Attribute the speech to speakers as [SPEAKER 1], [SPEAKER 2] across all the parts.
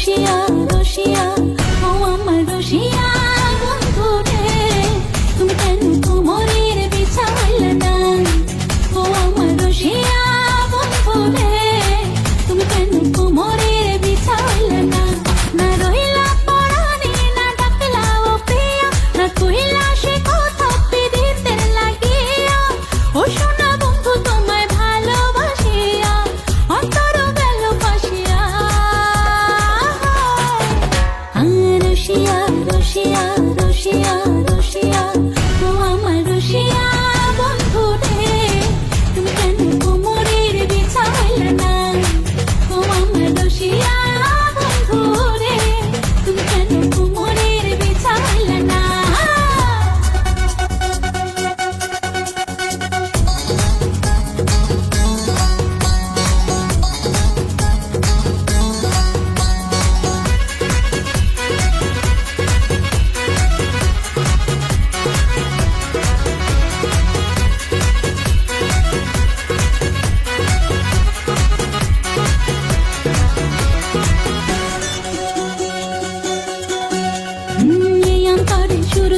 [SPEAKER 1] রশিয়া রশিয়া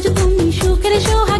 [SPEAKER 1] সূরজ তুমি সুখের সোহাগ